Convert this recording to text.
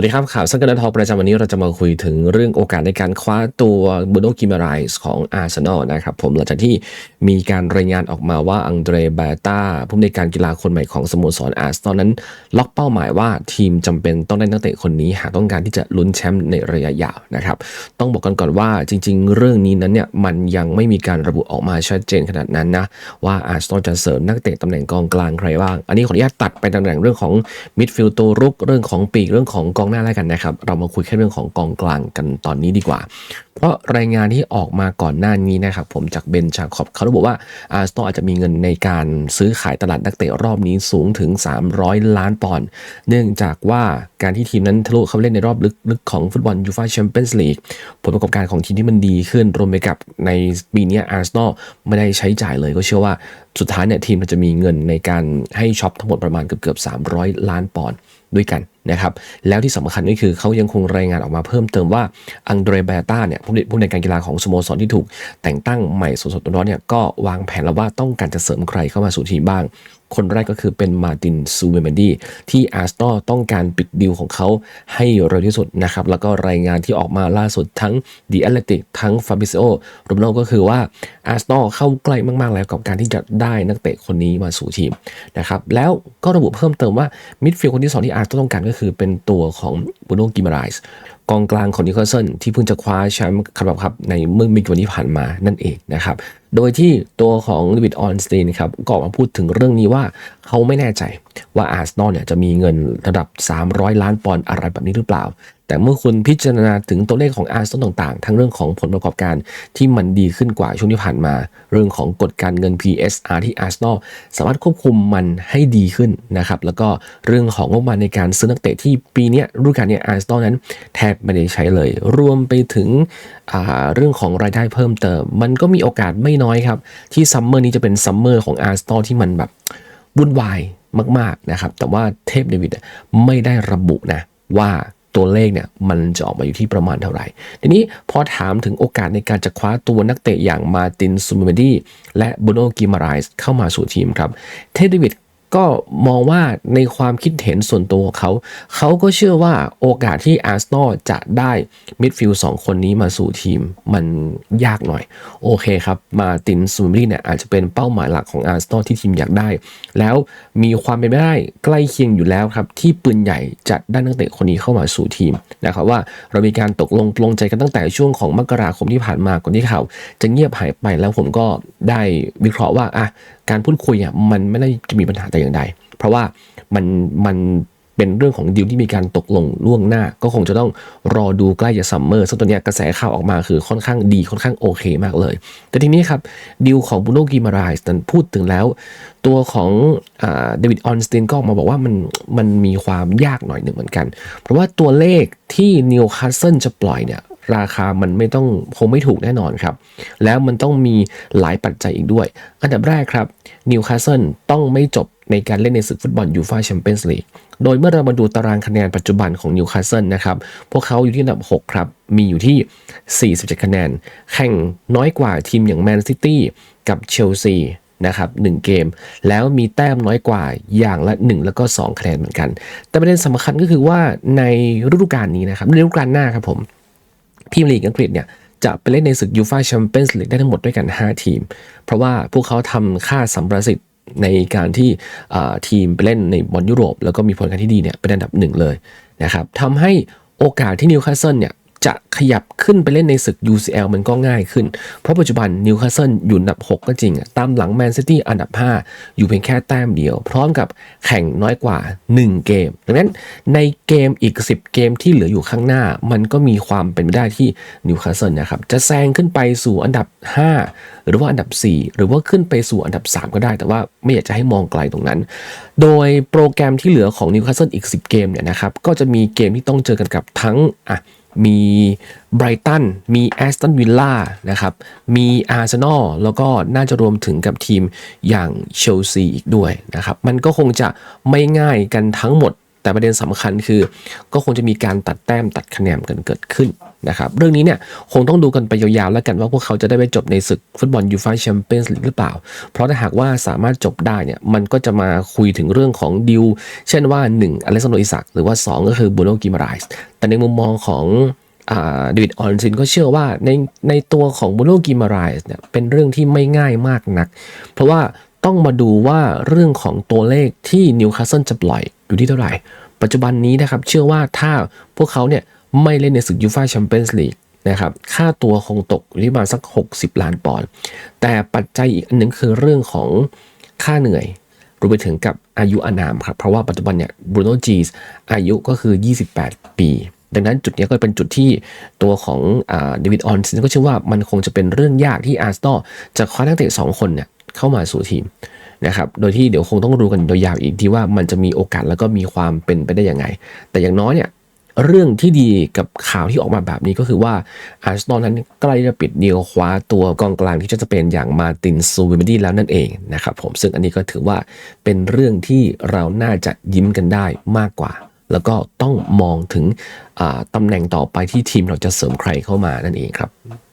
วัสดีครับข่าวสังกัดทอประจำวันนี้เราจะมาคุยถึงเรื่องโอกาสในการคว้าตัวบูโนกิมาไรส์ของอาร์เซนอลนะครับผมหลังจากที่มีการรายงานออกมาว่าอังเดรเบตาผู้อำนวยการกีฬาคนใหม่ของสโมสรอาร์เซนอลนั้น ล็อกเป้าหมายว่าทีมจำเป็นต้องได้นักเตะคนนี้ หากต้องการที่จะลุ้นแชมป์ในระยะยาวนะครับต้องบอกกันก่อนว่าจริง ๆ เรื่องนี้นั้นเนี่ยมันยังไม่มีการระบุออกมาชัดเจนขนาดนั้นนะว่าอาร์เซนอลจะเสริมนักเตะตำแหน่งกองกลางใครบ้างอันนี้ขออนุญาตตัดไปตำแหน่งเรื่องของมิดฟิลด์ตัวรุกเรื่องของปีกเรื่องของกองหน้าแล้วกันนะครับ เรามาคุยแค่เรื่องของกองกลางกันตอนนี้ดีกว่า เพราะรายงานที่ออกมาก่อนหน้านี้นะครับ ผมจากเบนชาคอบเขาระบุว่าอาร์เซนอลอาจจะมีเงินในการซื้อขายตลาดนักเตะรอบนี้สูงถึง 300 ล้านปอนด์เนื่องจากว่าการที่ทีมนั้นทะลุเข้าเล่นในรอบลึกๆของฟุตบอลยูฟ่าแชมเปี้ยนส์ลีกผลประกอบการของทีมที่มันดีขึ้นรวมไปกับในปีนี้อาร์เซนอลไม่ได้ใช้จ่ายเลยก็เชื่อว่าสุดท้ายเนี่ยทีมมันจะมีเงินในการให้ช็อปทั้งหมดประมาณเกือบๆ300 ล้านปอนด์ด้วยกัน นะครับแล้วที่สำคัญก็คือเขายังคงรายงานออกมาเพิ่มเติมว่าอังเดรเบต้าเนี่ยผู้ในการกีฬาของสโมสรที่ถูกแต่งตั้งใหม่สดๆร้อนๆเนี่ยก็วางแผนแล้วว่าต้องการจะเสริมใครเข้ามาสู่ทีมบ้าง คนแรกก็คือเป็นมาตินซูเวเมนดีที่อาร์สตอต้องการปิดดีลของเขาให้เร็วที่สุดนะครับ แล้วก็รายงานที่ออกมาล่าสุดทั้งดีแอตเลติกทั้งฟาบิซโอรวมแล้วก็คือว่าอาร์สตอเข้าใกล้มาก ๆ แล้วกับการที่จะได้นักเตะคนนี้มาสู่ทีมนะครับแล้วก็ระบุเพิ่มเติมว่ามิดฟิลด์คนที่สองที่อาร์สตอต้องการก็คือเป็นตัวของบูโนกิมาไรส์ กองกลางของนิโคลสันที่เพิ่งจะคว้าแชมป์คาราบาครับในเมื่อไม่กี่วันที่ผ่านมานั่นเองนะครับ โดยที่ตัวของดวิดออนสตีนครับก็ออกมาพูดถึงเรื่องนี้ว่าเขาไม่แน่ใจว่าอาร์เซนอลเนี่ยจะมีเงินระดับ 300 ล้านปอนด์อะไรแบบนี้หรือเปล่า แต่เมื่อคุณพิจารณาถึงตัวเลขของอาร์เซนอลต่างๆ ทั้งเรื่องของผลประกอบการที่มันดีขึ้นกว่าช่วงที่ผ่านมา เรื่องของกฎการเงิน PSR ที่อาร์เซนอลสามารถควบคุมมันให้ดีขึ้นนะครับแล้วก็เรื่องของงบประมาณในการซื้อนักเตะที่ปีนี้รุ่นการนี้อาร์เซนอลนั้นแทบไม่ได้ใช้เลย รวมไปถึงเรื่องของรายได้เพิ่มเติม มันก็มีโอกาสไม่น้อยครับ ที่ซัมเมอร์นี้จะเป็นซัมเมอร์ของอาร์เซนอลที่มันแบบวุ่นวายมากๆนะครับแต่ว่าเทพเดวิดไม่ได้ระบุนะว่า ตัวเลขเนี่ยมันจะออกมาอยู่ที่ประมาณเท่าไหร่ ทีนี้พอถามถึงโอกาสในการจะคว้าตัวนักเตะอย่างมาตินซูมเมดี้และบูโนกิมาไรส์เข้ามาสู่ทีมครับ เทเดวิด ก็มองว่าในความคิดเห็นส่วนตัวของเขา เขาก็เชื่อว่าโอกาสที่อาร์เซนอลจะได้มิดฟิลด์สองคนนี้มาสู่ทีมมันยากหน่อย โอเคครับ มาตินซูมรี่เนี่ยอาจจะเป็นเป้าหมายหลักของอาร์เซนอลที่ทีมอยากได้ แล้วมีความเป็นไปได้ใกล้เคียงอยู่แล้วครับ ที่ปืนใหญ่จะได้นักเตะคนนี้เข้ามาสู่ทีมนะครับว่าเรามีการตกลงปลงใจกันตั้งแต่ช่วงของมกราคมที่ผ่านมาก่อนที่ข่าวจะเงียบหายไปแล้วผมก็ได้วิเคราะห์ว่าอะการพูดคุยอะมันไม่ได้จะมีปัญหาแต่อย่างใด เพราะว่ามันมันเป็นเรื่องของดิวที่มีการตกลงล่วงหน้า ก็คงจะต้องรอดูใกล้จะซัมเมอร์ซึ่งตัวนี้กระแสข่าวออกมาคือค่อนข้างดีค่อนข้างโอเคมากเลย แต่ทีนี้ครับดิวของบูโนกิมาไรส์นั้นพูดถึงแล้ว ตัวของเดวิดออนสตินก็ออกมาบอกว่ามันมันมีความยากหน่อยหนึ่งเหมือนกัน เพราะว่าตัวเลขที่นิวคาสเซิลจะปล่อยเนี่ย ราคามันไม่ต้องคงไม่ถูกแน่นอนครับ แล้วมันต้องมีหลายปัจจัยอีกด้วย อันดับแรกครับนิวคาสเซิลต้องไม่จบในการเล่นในศึกฟุตบอลยูฟ่าแชมเปี้ยนส์ลีกโดยเมื่อเรามาดูตารางคะแนนปัจจุบันของนิวคาสเซิลนะครับ พวกเขาอยู่ที่อันดับ 6 ครับ มีอยู่ที่ 47 คะแนน แข่งน้อยกว่าทีมอย่างแมนซิตี้กับเชลซีนะครับ1เกม แล้วมีแต้มน้อยกว่าอย่างละ 1 แล้วก็ 2 คะแนนเหมือนกัน แต่ประเด็นสำคัญก็คือว่าในฤดูกาลนี้นะครับในฤดูกาลหน้าครับผม พีมลีกอังกฤษเนี่ยจะไปเล่นในศึกยูฟาแชมเปี้ยนส์ลีกได้ทั้งหมดด้วยกัน 5 ทีม เพราะว่าพวกเขาทำค่าสัมประสิทธิ์ในการที่ทีมไปเล่นในบอลยุโรป แล้วก็มีผลการที่ดีเนี่ยเป็นอันดับหนึ่งเลยนะครับทำให้โอกาสที่นิวคาสเซิลเนี่ย จะขยับขึ้นไปเล่นในศึก UCL มันก็ง่ายขึ้น เพราะปัจจุบันนิวคาสเซิลอยู่อันดับ 6 ก็จริง ตามหลังแมนซิตี้อันดับ 5 อยู่เพียงแค่แต้มเดียว พร้อมกับแข่งน้อยกว่า 1 เกม ดังนั้นในเกมอีก 10 เกมที่เหลืออยู่ข้างหน้า มันก็มีความเป็นไปได้ที่นิวคาสเซิลนะครับจะแซงขึ้นไปสู่อันดับ 5 หรือว่าอันดับ 4 หรือว่าขึ้นไปสู่อันดับ 3 ก็ได้ แต่ว่าไม่อยากจะให้มองไกลตรงนั้น โดยโปรแกรมที่เหลือของนิวคาสเซิลอีก 10 เกมเนี่ยนะครับก็จะมีเกมที่ต้องเจอกันกับทั้งอะ มีไบรตันมีแอสตันวิลล่านะครับ มีอาร์เซนอลแล้วก็น่าจะรวมถึงกับทีมอย่างเชลซีอีกด้วยนะครับ มันก็คงจะไม่ง่ายกันทั้งหมด แต่ประเด็นสำคัญคือ ก็คงจะมีการตัดแต้มตัดคะแนนกันเกิดขึ้น นะครับเรื่องนี้เนี่ยคงต้องดูกันไปยาวๆแล้วกันว่าพวกเขาจะได้ไปจบในศึกฟุตบอลยูฟ่าแชมเปี้ยนส์ลีกหรือเปล่า เพราะถ้าหากว่าสามารถจบได้เนี่ยมันก็จะมาคุยถึงเรื่องของดิว เช่นว่า 1. อเล็กซานโดรอิสักหรือว่า 2 ก็คือบูโนกิมาไรส์แต่ในมุมมองของเดวิดออนซินก็เชื่อว่าในในตัวของบูโนกิมาไรส์เนี่ยเป็นเรื่องที่ไม่ง่ายมากนัก เพราะว่าต้องมาดูว่าเรื่องของตัวเลขที่นิวคาสเซิลจะปล่อยอยู่ที่เท่าไหร่ ปัจจุบันนี้นะครับเชื่อว่าถ้าพวกเขาเนี่ย ไม่เล่นในศึกยูฟ่าแชมเปี้ยนส์ลีกนะครับ ค่าตัวคงตกอยู่ที่ประมาณสัก 60 ล้านปอนด์ แต่ปัจจัยอีกอันหนึ่งคือเรื่องของค่าเหนื่อยรวมไปถึงกับอายุอานามครับ เพราะว่าปัจจุบันเนี่ยบรูโน่จีสอายุก็คือ 28 ปี ดังนั้นจุดนี้ก็เป็นจุดที่ตัวของเดวิดออนซินก็เชื่อว่ามันคงจะเป็นเรื่องยากที่อาร์เซนอลจะคว้านักเตะ2คนเนี่ยเข้ามาสู่ทีมนะครับ โดยที่เดี๋ยวคงต้องรู้กันยาวๆอีกทีว่ามันจะมีโอกาสแล้วก็มีความเป็นไปได้ยังไง แต่อย่างน้อยเนี่ย เรื่องที่ดีกับข่าวที่ออกมาแบบนี้ก็คือว่าอาร์เซนอลนั้นใกล้จะปิดเดียวคว้าตัวกองกลางที่จะเป็นอย่างมาตินซูเวมดี้แล้วนั่นเองนะครับผมซึ่งอันนี้ก็ถือว่าเป็นเรื่องที่เราน่าจะยิ้มกันได้มากกว่า แล้วก็ต้องมองถึงตำแหน่งต่อไปที่ทีมเราจะเสริมใครเข้ามานั่นเองครับ